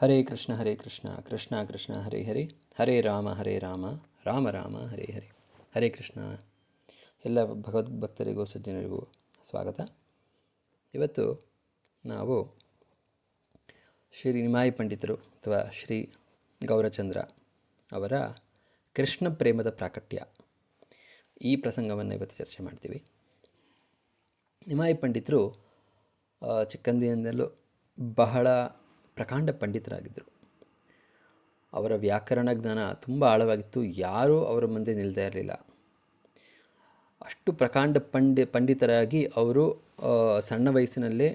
ಹರೇ ಕೃಷ್ಣ ಹರೇ ಕೃಷ್ಣ ಕೃಷ್ಣ ಕೃಷ್ಣ, ಹರೇ ಹರೇ. ಹರೇ ರಾಮ ಹರೇ ರಾಮ ರಾಮ ರಾಮ, ಹರೇ ಹರೇ. ಹರೇ ಕೃಷ್ಣ. ಎಲ್ಲ ಭಗವದ್ಭಕ್ತರಿಗೂ, ಸಜ್ಜನರಿಗೂ ಸ್ವಾಗತ. ಇವತ್ತು ನಾವು ಶ್ರೀ ನಿಮಾಯಿ ಪಂಡಿತರು ಅಥವಾ ಶ್ರೀ ಗೌರಚಂದ್ರ ಅವರ ಕೃಷ್ಣ ಪ್ರೇಮದ ಪ್ರಾಕಟ್ಯ. ಈ ಪ್ರಸಂಗವನ್ನು ಇವತ್ತು ಚರ್ಚೆ ಮಾಡ್ತೀವಿ. ನಿಮಾಯಿ ಪಂಡಿತರು ಚಿಕ್ಕಂದಿನಿಂದಲೂ ಬಹಳ ಪ್ರಕಾಂಡ ಪಂಡಿತರಾಗಿದ್ದರು. ಅವರ ವ್ಯಾಕರಣ ಜ್ಞಾನ ತುಂಬ ಆಳವಾಗಿತ್ತು, ಯಾರೂ ಅವರ ಮುಂದೆ ನಿಲ್ತಾ ಇರಲಿಲ್ಲ. ಅಷ್ಟು ಪ್ರಕಾಂಡ ಪಂಡಿ, ಪಂಡಿತರಾಗಿ ಅವರು ಸಣ್ಣ ವಯಸ್ಸಿನಲ್ಲೇ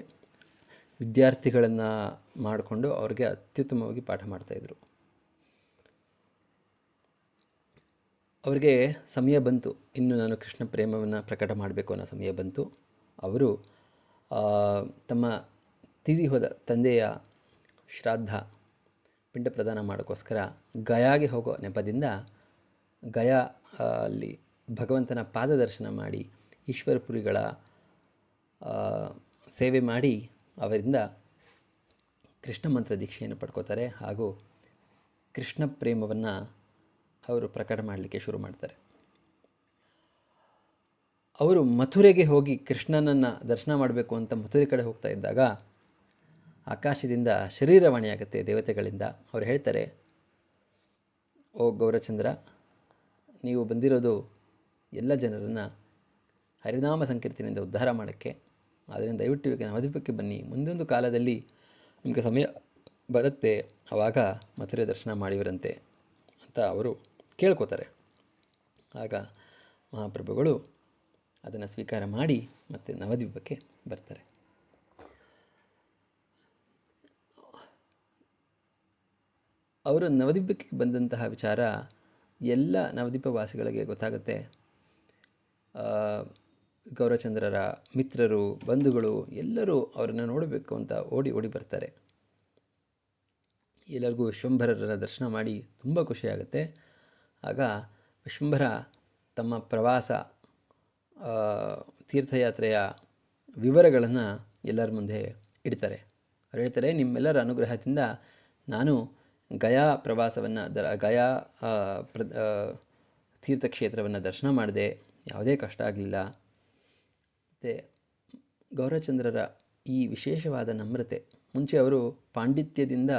ವಿದ್ಯಾರ್ಥಿಗಳನ್ನು ಮಾಡಿಕೊಂಡು ಅವರಿಗೆ ಅತ್ಯುತ್ತಮವಾಗಿ ಪಾಠ ಮಾಡ್ತಾಯಿದ್ರು ಅವರಿಗೆ ಸಮಯ ಬಂತು. ಇನ್ನು ನಾನು ಕೃಷ್ಣ ಪ್ರೇಮವನ್ನು ಪ್ರಕಟ ಮಾಡಬೇಕು ಅನ್ನೋ ಸಮಯ ಬಂತು. ಅವರು ತಮ್ಮ ತೀರಿ ಹೋದ ತಂದೆಯ ಶ್ರಾದ್ದ ಪಿಂಡ ಪ್ರದಾನ ಮಾಡೋಕ್ಕೋಸ್ಕರ ಗಯಾಗೆ ಹೋಗೋ ನೆಪದಿಂದ ಗಯಾ ಅಲ್ಲಿ ಭಗವಂತನ ಪಾದದರ್ಶನ ಮಾಡಿ ಈಶ್ವರಪುರಿಗಳ ಸೇವೆ ಮಾಡಿ ಅವರಿಂದ ಕೃಷ್ಣ ಮಂತ್ರ ದೀಕ್ಷೆಯನ್ನು ಪಡ್ಕೋತಾರೆ ಹಾಗೂ ಕೃಷ್ಣ ಪ್ರೇಮವನ್ನು ಅವರು ಪ್ರಕಟ ಮಾಡಲಿಕ್ಕೆ ಶುರು ಮಾಡ್ತಾರೆ. ಅವರು ಮಥುರೆಗೆ ಹೋಗಿ ಕೃಷ್ಣನನ್ನು ದರ್ಶನ ಮಾಡಬೇಕು ಅಂತ ಮಥುರೆ ಕಡೆ ಹೋಗ್ತಾ ಇದ್ದಾಗ ಆಕಾಶದಿಂದ ಶರೀರವಾಣಿ ಆಗುತ್ತೆ ದೇವತೆಗಳಿಂದ. ಅವ್ರು ಹೇಳ್ತಾರೆ, ಓ ಗೌರಚಂದ್ರ, ನೀವು ಬಂದಿರೋದು ಎಲ್ಲ ಜನರನ್ನು ಹರಿನಾಮ ಸಂಕೀರ್ತನೆಯಿಂದ ಉದ್ಧಾರ ಮಾಡೋಕ್ಕೆ. ಆದ್ದರಿಂದ ದಯವಿಟ್ಟು ಇವಾಗ ನವದೀಪಕ್ಕೆ ಬನ್ನಿ. ಮುಂದೊಂದು ಕಾಲದಲ್ಲಿ ನಿಮಗೆ ಸಮಯ ಬರುತ್ತೆ. ಆವಾಗ ಮಥುರೆ ದರ್ಶನ ಮಾಡಿವರಂತೆ ಅಂತ ಅವರು ಕೇಳ್ಕೋತಾರೆ. ಆಗ ಮಹಾಪ್ರಭುಗಳು ಅದನ್ನು ಸ್ವೀಕಾರ ಮಾಡಿ ಮತ್ತೆ ನವದ್ವೀಪಕ್ಕೆ ಬರ್ತಾರೆ. ಅವರು ನವದ್ವೀಪಕ್ಕೆ ಬಂದಂತಹ ವಿಚಾರ ಎಲ್ಲ ನವದ್ವೀಪ ವಾಸಿಗಳಿಗೆ ಗೊತ್ತಾಗುತ್ತೆ ಗೌರಚಂದ್ರರ ಮಿತ್ರರು, ಬಂಧುಗಳು ಎಲ್ಲರೂ ಅವರನ್ನು ನೋಡಬೇಕು ಅಂತ ಓಡಿ ಓಡಿ ಬರ್ತಾರೆ. ಎಲ್ಲರಿಗೂ ವಿಶ್ವಂಭರರನ್ನು ದರ್ಶನ ಮಾಡಿ ತುಂಬ ಖುಷಿಯಾಗುತ್ತೆ. ಆಗ ವಿಶ್ವಂಭರ ತಮ್ಮ ಪ್ರವಾಸ ತೀರ್ಥಯಾತ್ರೆಯ ವಿವರಗಳನ್ನು ಎಲ್ಲರ ಮುಂದೆ ಇಡ್ತಾರೆ. ಅವ್ರು ಹೇಳ್ತಾರೆ, ನಿಮ್ಮೆಲ್ಲರ ಅನುಗ್ರಹದಿಂದ ನಾನು ಗಯಾ ಪ್ರವಾಸವನ್ನು ದ ಗಯಾ ಪ್ರ ತೀರ್ಥಕ್ಷೇತ್ರವನ್ನು ದರ್ಶನ ಮಾಡಿದೆ. ಯಾವುದೇ ಕಷ್ಟ ಆಗಲಿಲ್ಲ. ಮತ್ತು ಗೌರಚಂದ್ರರ ಈ ವಿಶೇಷವಾದ ನಮ್ರತೆ. ಮುಂಚೆ ಅವರು ಪಾಂಡಿತ್ಯದಿಂದ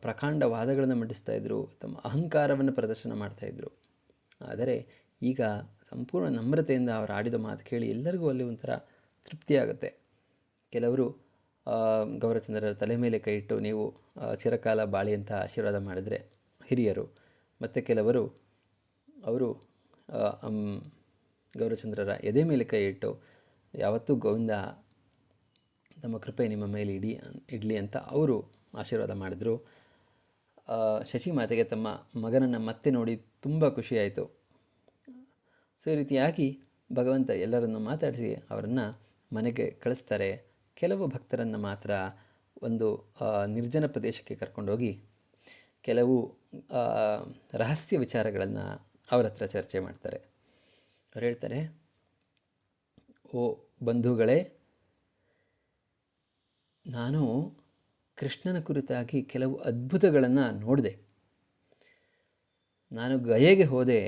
ಪ್ರಕಾಂಡ ವಾದಗಳನ್ನು ಮಂಡಿಸ್ತಾ ಇದ್ದರು ತಮ್ಮ ಅಹಂಕಾರವನ್ನು ಪ್ರದರ್ಶನ ಮಾಡ್ತಾಯಿದ್ರು ಆದರೆ ಈಗ ಸಂಪೂರ್ಣ ನಮ್ರತೆಯಿಂದ ಅವರು ಆಡಿದ ಮಾತು ಕೇಳಿ ಎಲ್ಲರಿಗೂ ಅಲ್ಲಿ ಒಂಥರ ತೃಪ್ತಿಯಾಗುತ್ತೆ ಕೆಲವರು ಗೌರಚಂದ್ರರ ತಲೆ ಮೇಲೆ ಕೈ ಇಟ್ಟು ನೀವು ಚಿರಕಾಲ ಬಾಳಿ ಅಂತ ಆಶೀರ್ವಾದ ಮಾಡಿದರೆ ಹಿರಿಯರು, ಮತ್ತು ಕೆಲವರು ಅವರು ಗೌರಚಂದ್ರರ ಎದೆ ಮೇಲೆ ಕೈ ಇಟ್ಟು, ಯಾವತ್ತೂ ಗೋವಿಂದ ತಮ್ಮ ಕೃಪೆ ನಿಮ್ಮ ಮೇಲೆ ಇಡಿ, ಇಡಲಿ ಅಂತ ಅವರು ಆಶೀರ್ವಾದ ಮಾಡಿದರು. ಶಶಿ ಮಾತೆಗೆ ತಮ್ಮ ಮಗನನ್ನು ಮತ್ತೆ ನೋಡಿ ತುಂಬ ಖುಷಿಯಾಯಿತು ಸೊ ಈ ರೀತಿಯಾಗಿ ಭಗವಂತ ಎಲ್ಲರನ್ನು ಮಾತಾಡಿಸಿ ಅವರನ್ನು ಮನೆಗೆ ಕಳಿಸ್ತಾರೆ. ಕೆಲವು ಭಕ್ತರನ್ನು ಮಾತ್ರ ಒಂದು ನಿರ್ಜನ ಪ್ರದೇಶಕ್ಕೆ ಕರ್ಕೊಂಡೋಗಿ ಕೆಲವು ರಹಸ್ಯ ವಿಚಾರಗಳನ್ನು ಅವರ ಹತ್ರ ಚರ್ಚೆ ಮಾಡ್ತಾರೆ. ಅವ್ರು ಹೇಳ್ತಾರೆ, ಓ ಬಂಧುಗಳೇ, ನಾನು ಕೃಷ್ಣನ ಕುರಿತಾಗಿ ಕೆಲವು ಅದ್ಭುತಗಳನ್ನು ನೋಡಿದೆ. ನಾನು ಗಯೆಗೆ ಹೋದೆ,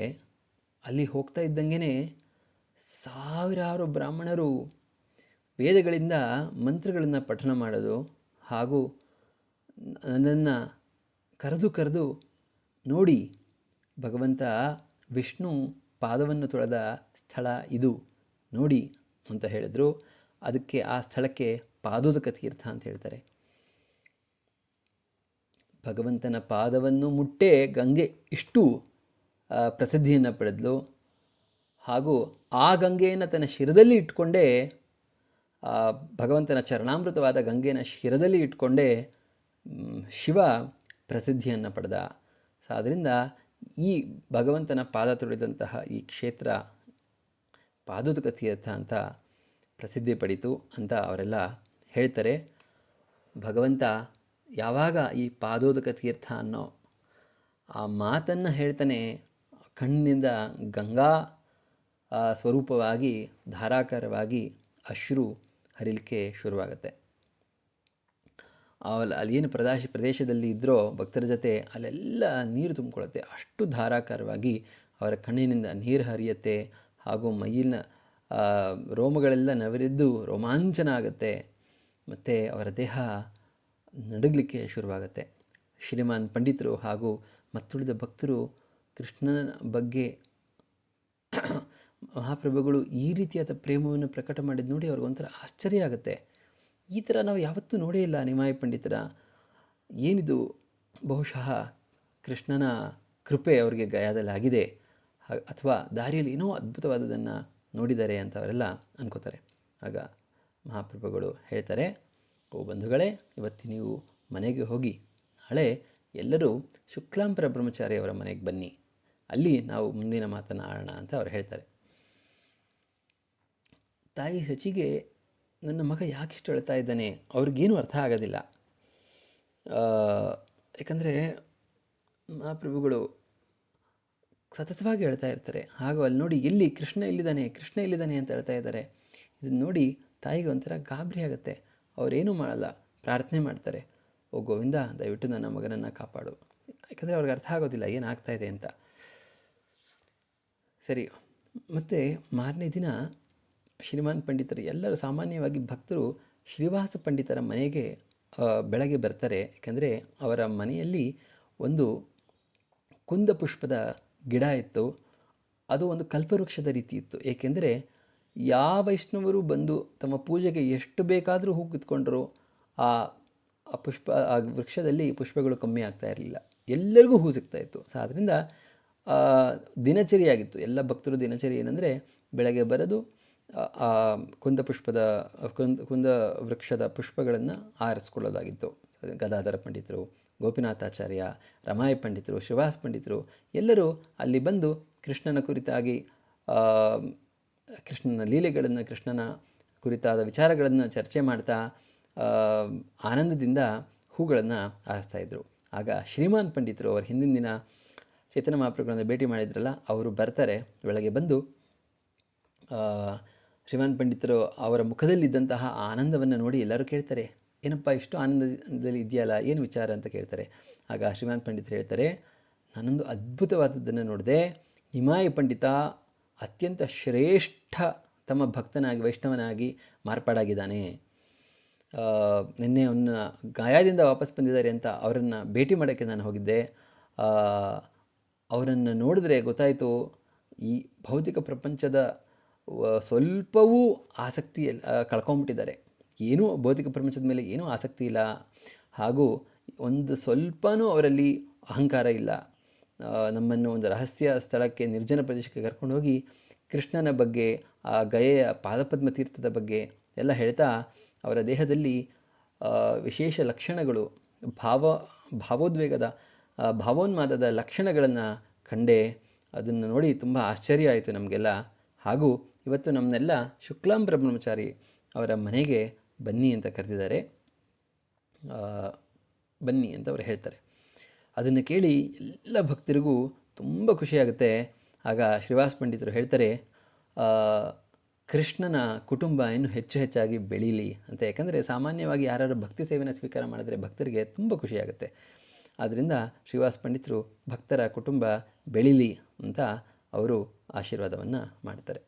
ಅಲ್ಲಿ ಹೋಗ್ತಾ ಇದ್ದಂಗೆ ಸಾವಿರಾರು ಬ್ರಾಹ್ಮಣರು ವೇದಗಳಿಂದ ಮಂತ್ರಗಳನ್ನು ಪಠಣ ಮಾಡೋದು ಹಾಗೂ ನನ್ನನ್ನು ಕರೆದು ಕರೆದು ನೋಡಿ ಭಗವಂತ ವಿಷ್ಣು ಪಾದವನ್ನು ತೊಳೆದ ಸ್ಥಳ ಇದು. ನೋಡಿ ಅಂತ ಹೇಳಿದರು. ಅದಕ್ಕೆ ಆ ಸ್ಥಳಕ್ಕೆ ಪಾದೋದಕ ತೀರ್ಥ ಅಂತ ಹೇಳ್ತಾರೆ. ಭಗವಂತನ ಪಾದವನ್ನು ಮುಟ್ಟೆ ಗಂಗೆ ಇಷ್ಟು ಪ್ರಸಿದ್ಧಿಯನ್ನು ಪಡೆದಳು ಹಾಗೂ ಆ ಗಂಗೆಯನ್ನು ತನ್ನ ಶಿರದಲ್ಲಿ ಇಟ್ಕೊಂಡೇ ಆ, ಭಗವಂತನ ಚರಣಾಮೃತವಾದ ಗಂಗೆನ ಶಿರದಲ್ಲಿ ಇಟ್ಕೊಂಡೇ ಶಿವ ಪ್ರಸಿದ್ಧಿಯನ್ನು ಪಡೆದ. ಸೊ ಆದ್ದರಿಂದ ಈ ಭಗವಂತನ ಪಾದ ತೊಳೆದಂತಹ ಈ ಕ್ಷೇತ್ರ ಪಾದೋದಕ ತೀರ್ಥ ಅಂತ ಪ್ರಸಿದ್ಧಿ ಪಡೀತು ಅಂತ ಅವರೆಲ್ಲ ಹೇಳ್ತಾರೆ. ಭಗವಂತ ಯಾವಾಗ ಈ ಪಾದೋದಕ ತೀರ್ಥ ಅನ್ನೋ ಆ ಮಾತನ್ನು ಹೇಳ್ತಾನೆ ಕಣ್ಣಿನಿಂದ ಗಂಗಾ ಸ್ವರೂಪವಾಗಿ ಧಾರಾಕಾರವಾಗಿ ಅಶ್ರು ಹರಿಲಿಕ್ಕೆ ಶುರುವಾಗುತ್ತೆ. ಅಲ್ಲಿ ಏನು ಪ್ರದೇಶ, ಪ್ರದೇಶದಲ್ಲಿ ಇದ್ದರೋ ಭಕ್ತರ ಜೊತೆ ಅಲ್ಲೆಲ್ಲ ನೀರು ತುಂಬಿಕೊಳ್ಳುತ್ತೆ. ಅಷ್ಟು ಧಾರಾಕಾರವಾಗಿ ಅವರ ಕಣ್ಣಿನಿಂದ ನೀರು ಹರಿಯುತ್ತೆ ಹಾಗೂ ಮೈಯಿನ ರೋಮಗಳೆಲ್ಲ ನವರಿದ್ದು ರೋಮಾಂಚನ ಆಗುತ್ತೆ. ಮತ್ತು ಅವರ ದೇಹ ನಡುಗಲಿಕ್ಕೆ ಶುರುವಾಗುತ್ತೆ. ಶ್ರೀಮಾನ್ ಪಂಡಿತರು ಹಾಗೂ ಮತ್ತುಳಿದ ಭಕ್ತರು ಕೃಷ್ಣನ ಬಗ್ಗೆ ಮಹಾಪ್ರಭುಗಳು ಈ ರೀತಿಯಾದ ಪ್ರೇಮವನ್ನು ಪ್ರಕಟ ಮಾಡಿದ್ದು ನೋಡಿ ಅವ್ರಿಗೊಂಥರ ಆಶ್ಚರ್ಯ ಆಗುತ್ತೆ. ಈ ಥರ ನಾವು ಯಾವತ್ತೂ ನೋಡೇ ಇಲ್ಲ ನಿಮಾಯಿ ಪಂಡಿತರ. ಏನಿದು? ಬಹುಶಃ ಕೃಷ್ಣನ ಕೃಪೆ ಅವರಿಗೆ ಗಯಾದಲ್ಲಿ ಆಗಿದೆ ಅಥವಾ ದಾರಿಯಲ್ಲಿ ಏನೋ ಅದ್ಭುತವಾದದನ್ನು ನೋಡಿದ್ದಾರೆ ಅಂತ ಅವರೆಲ್ಲ ಅನ್ಕೋತಾರೆ. ಆಗ ಮಹಾಪ್ರಭುಗಳು ಹೇಳ್ತಾರೆ, ಓ ಬಂಧುಗಳೇ, ಇವತ್ತು ನೀವು ಮನೆಗೆ ಹೋಗಿ, ನಾಳೆ ಎಲ್ಲರೂ ಶುಕ್ಲಾಂಪರ ಬ್ರಹ್ಮಚಾರಿ ಅವರ ಮನೆಗೆ ಬನ್ನಿ. ಅಲ್ಲಿ ನಾವು ಮುಂದಿನ ಮಾತನ್ನು ಆಡೋಣ ಅಂತ ಅವ್ರು ಹೇಳ್ತಾರೆ. ತಾಯಿ ಶಚಿಗೆ ನನ್ನ ಮಗ ಯಾಕೆ ಇಷ್ಟು ಹೇಳ್ತಾ ಇದ್ದಾನೆ? ಅವ್ರಿಗೇನು ಅರ್ಥ ಆಗೋದಿಲ್ಲ. ಯಾಕಂದರೆ ಮಹಾಪ್ರಭುಗಳು ಸತತವಾಗಿ ಹೇಳ್ತಾ ಇರ್ತಾರೆ. ಹಾಗೂ ಅಲ್ಲಿ ನೋಡಿ ಎಲ್ಲಿ ಕೃಷ್ಣ ಎಲ್ಲಿದ್ದಾನೆ ಕೃಷ್ಣ ಎಲ್ಲಿದ್ದಾನೆ ಅಂತ ಹೇಳ್ತಾ ಇದ್ದಾರೆ. ಇದನ್ನು ನೋಡಿ ತಾಯಿಗೆ ಒಂಥರ ಗಾಬರಿ ಆಗುತ್ತೆ. ಅವರೇನು ಮಾಡಲ್ಲ, ಪ್ರಾರ್ಥನೆ ಮಾಡ್ತಾರೆ. ಓ ಗೋವಿಂದ, ದಯವಿಟ್ಟು ನನ್ನ ಮಗನನ್ನು ಕಾಪಾಡು. ಯಾಕಂದರೆ ಅವ್ರಿಗೆ ಅರ್ಥ ಆಗೋದಿಲ್ಲ, ಏನಾಗ್ತಾ ಇದೆ ಅಂತ. ಸರಿ, ಮತ್ತು ಮಾರನೇ ದಿನ ಶ್ರೀಮಾನ್ ಪಂಡಿತರು, ಎಲ್ಲರೂ ಸಾಮಾನ್ಯವಾಗಿ ಭಕ್ತರು ಶ್ರೀವಾಸ ಪಂಡಿತರ ಮನೆಗೆ ಬೆಳಗ್ಗೆ ಬರ್ತಾರೆ. ಏಕೆಂದರೆ ಅವರ ಮನೆಯಲ್ಲಿ ಒಂದು ಕುಂದ ಪುಷ್ಪದ ಗಿಡ ಇತ್ತು. ಅದು ಒಂದು ಕಲ್ಪವೃಕ್ಷದ ರೀತಿ ಇತ್ತು. ಏಕೆಂದರೆ ಯಾವ ವೈಷ್ಣವರು ಬಂದು ತಮ್ಮ ಪೂಜೆಗೆ ಎಷ್ಟು ಬೇಕಾದರೂ ಹೂ ಕಿತ್ಕೊಂಡ್ರು, ಆ ಪುಷ್ಪ, ಆ ವೃಕ್ಷದಲ್ಲಿ ಪುಷ್ಪಗಳು ಕಮ್ಮಿ ಆಗ್ತಾ ಇರಲಿಲ್ಲ. ಎಲ್ಲರಿಗೂ ಹೂ ಸಿಗ್ತಾ ಇತ್ತು. ಸೊ ಆದ್ದರಿಂದ ದಿನಚರಿಯಾಗಿತ್ತು. ಎಲ್ಲ ಭಕ್ತರು ದಿನಚರಿ ಏನಂದರೆ ಬೆಳಗ್ಗೆ ಬರೋದು ಆ- ಕುಂದಪುಷ್ಪದ ಕುಂದ ಕುಂದ ವೃಕ್ಷದ ಪುಷ್ಪಗಳನ್ನು ಆರಿಸ್ಕೊಳ್ಳೋದಾಗಿತ್ತು. ಗದಾಧರ ಪಂಡಿತರು, ಗೋಪಿನಾಥಾಚಾರ್ಯ, ರಮಾಯ ಪಂಡಿತರು ಶ್ರೀವಾಸ್ ಪಂಡಿತರು ಎಲ್ಲರೂ ಅಲ್ಲಿ ಬಂದು ಕೃಷ್ಣನ ಕುರಿತಾಗಿ ಕೃಷ್ಣನ ಲೀಲೆಗಳನ್ನು, ಕೃಷ್ಣನ ಕುರಿತಾದ ವಿಚಾರಗಳನ್ನು ಚರ್ಚೆ ಮಾಡ್ತಾ ಆನಂದದಿಂದ ಹೂಗಳನ್ನು ಆರಿಸ್ತಾಯಿದ್ರು ಆಗ ಶ್ರೀಮಾನ್ ಪಂಡಿತರು ಅವರು ಹಿಂದಿನ ದಿನ ಚೇತನ ಮಹಾಪ್ರಭುಗಳನ್ನು ಭೇಟಿ ಮಾಡಿದ್ರಲ್ಲ, ಅವರು ಬರ್ತಾರೆ ಬೆಳಗ್ಗೆ ಬಂದು ಶ್ರೀಮಾನ್ ಪಂಡಿತರು ಅವರ ಮುಖದಲ್ಲಿದ್ದಂತಹ ಆನಂದವನ್ನು ನೋಡಿ ಎಲ್ಲರೂ ಕೇಳ್ತಾರೆ, ಏನಪ್ಪ ಇಷ್ಟು ಆನಂದದಲ್ಲಿ ಇದೆಯಲ್ಲ, ಏನು ವಿಚಾರ ಅಂತ ಕೇಳ್ತಾರೆ. ಆಗ ಶ್ರೀಮಾನ್ ಪಂಡಿತರು ಹೇಳ್ತಾರೆ, ನಾನೊಂದು ಅದ್ಭುತವಾದದ್ದನ್ನು ನೋಡಿದೆ, ಹಿಮಾಯ ಪಂಡಿತ ಅತ್ಯಂತ ಶ್ರೇಷ್ಠ ತಮ್ಮ ಭಕ್ತನಾಗಿ, ವೈಷ್ಣವನಾಗಿ ಮಾರ್ಪಾಡಾಗಿದ್ದಾನೆ. ನಿನ್ನೆ ಅವನ್ನ ಗಾಯದಿಂದ ವಾಪಸ್ ಬಂದಿದ್ದಾರೆ ಅಂತ ಅವರನ್ನು ಭೇಟಿ ಮಾಡೋಕ್ಕೆ ನಾನು ಹೋಗಿದ್ದೆ. ಅವರನ್ನು ನೋಡಿದ್ರೆ ಗೊತ್ತಾಯಿತು, ಈ ಭೌತಿಕ ಪ್ರಪಂಚದ ಸ್ವಲ್ಪವೂ ಆಸಕ್ತಿ ಕಳ್ಕೊಂಬಿಟ್ಟಿದ್ದಾರೆ ಏನೂ ಭೌತಿಕ ಪ್ರಪಂಚದ ಮೇಲೆ ಏನೂ ಆಸಕ್ತಿ ಇಲ್ಲ. ಹಾಗೂ ಒಂದು ಸ್ವಲ್ಪನೂ ಅವರಲ್ಲಿ ಅಹಂಕಾರ ಇಲ್ಲ. ನಮ್ಮನ್ನು ಒಂದು ರಹಸ್ಯ ಸ್ಥಳಕ್ಕೆ, ನಿರ್ಜನ ಪ್ರದೇಶಕ್ಕೆ ಕರ್ಕೊಂಡು ಹೋಗಿ ಕೃಷ್ಣನ ಬಗ್ಗೆ, ಆ ಗಯೆಯ ಪಾದಪದ್ಮ ತೀರ್ಥದ ಬಗ್ಗೆ ಎಲ್ಲ ಹೇಳ್ತಾ ಅವರ ದೇಹದಲ್ಲಿ ವಿಶೇಷ ಲಕ್ಷಣಗಳು, ಭಾವ, ಭಾವೋದ್ವೇಗದ ಭಾವೋನ್ಮಾದದ ಲಕ್ಷಣಗಳನ್ನು ಕಂಡೆ ಅದನ್ನು ನೋಡಿ ತುಂಬ ಆಶ್ಚರ್ಯ ಆಯಿತು ನಮಗೆಲ್ಲ. ಹಾಗೂ ಇವತ್ತು ನಮ್ಮನ್ನೆಲ್ಲ ಶುಕ್ಲಾಂ ಬ್ರಹ್ಮಚಾರಿ ಅವರ ಮನೆಗೆ ಬನ್ನಿ ಅಂತ ಕರೆದಿದ್ದಾರೆ. ಬನ್ನಿ ಅಂತ ಅವರು ಹೇಳ್ತಾರೆ. ಅದನ್ನು ಕೇಳಿ ಎಲ್ಲ ಭಕ್ತರಿಗೂ ತುಂಬ ಖುಷಿಯಾಗುತ್ತೆ. ಆಗ ಶ್ರೀವಾಸ್ ಪಂಡಿತರು ಹೇಳ್ತಾರೆ ಕೃಷ್ಣನ ಕುಟುಂಬ ಇನ್ನೂ ಹೆಚ್ಚು ಹೆಚ್ಚಾಗಿ ಬೆಳೀಲಿ ಅಂತ. ಯಾಕಂದರೆ ಸಾಮಾನ್ಯವಾಗಿ ಯಾರು ಭಕ್ತಿ ಸೇವೆಯನ್ನು ಸ್ವೀಕಾರ ಮಾಡಿದ್ರೆ ಭಕ್ತರಿಗೆ ತುಂಬ ಖುಷಿಯಾಗುತ್ತೆ. ಆದ್ದರಿಂದ ಶ್ರೀವಾಸ್ ಪಂಡಿತರು ಭಕ್ತರ ಕುಟುಂಬ ಬೆಳೀಲಿ ಅಂತ ಅವರು ಆಶೀರ್ವಾದವನ್ನು ಮಾಡ್ತಾರೆ.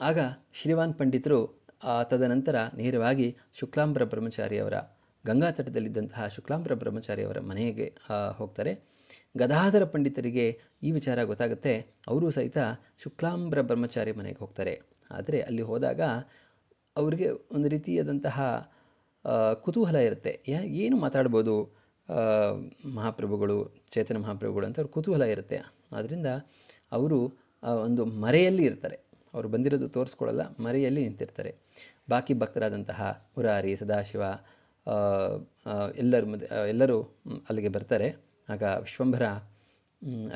ಆಗ ಶ್ರೀವಾನ್ ಪಂಡಿತರು ತದನಂತರ ನೇರವಾಗಿ ಶುಕ್ಲಾಂಬರ ಬ್ರಹ್ಮಚಾರಿಯವರ ಗಂಗಾ ತಟದಲ್ಲಿದ್ದಂತಹ ಶುಕ್ಲಾಂಬರ ಬ್ರಹ್ಮಚಾರಿಯವರ ಮನೆಗೆ ಹೋಗ್ತಾರೆ. ಗದಾಧರ ಪಂಡಿತರಿಗೆ ಈ ವಿಚಾರ ಗೊತ್ತಾಗುತ್ತೆ. ಅವರು ಸಹಿತ ಶುಕ್ಲಾಂಬರ ಬ್ರಹ್ಮಚಾರಿ ಮನೆಗೆ ಹೋಗ್ತಾರೆ. ಆದರೆ ಅಲ್ಲಿ ಹೋದಾಗ ಅವರಿಗೆ ಒಂದು ರೀತಿಯಾದಂತಹ ಕುತೂಹಲ ಇರುತ್ತೆ. ಯಾ, ಏನು ಮಾತಾಡ್ಬೋದು ಮಹಾಪ್ರಭುಗಳು, ಚೇತನ ಮಹಾಪ್ರಭುಗಳು ಅಂತ ಅವ್ರ ಕುತೂಹಲ ಇರುತ್ತೆ. ಆದ್ದರಿಂದ ಅವರು ಒಂದು ಮರೆಯಲ್ಲಿ ಇರ್ತಾರೆ. ಅವರು ಬಂದಿರೋದು ತೋರಿಸ್ಕೊಳ್ಳಲ್ಲ, ಮರೆಯಲ್ಲಿ ನಿಂತಿರ್ತಾರೆ. ಬಾಕಿ ಭಕ್ತರಾದಂತಹ ಮುರಾರಿ, ಸದಾಶಿವ ಎಲ್ಲರ ಎಲ್ಲರೂ ಅಲ್ಲಿಗೆ ಬರ್ತಾರೆ. ಆಗ ವಿಶ್ವಂಭರ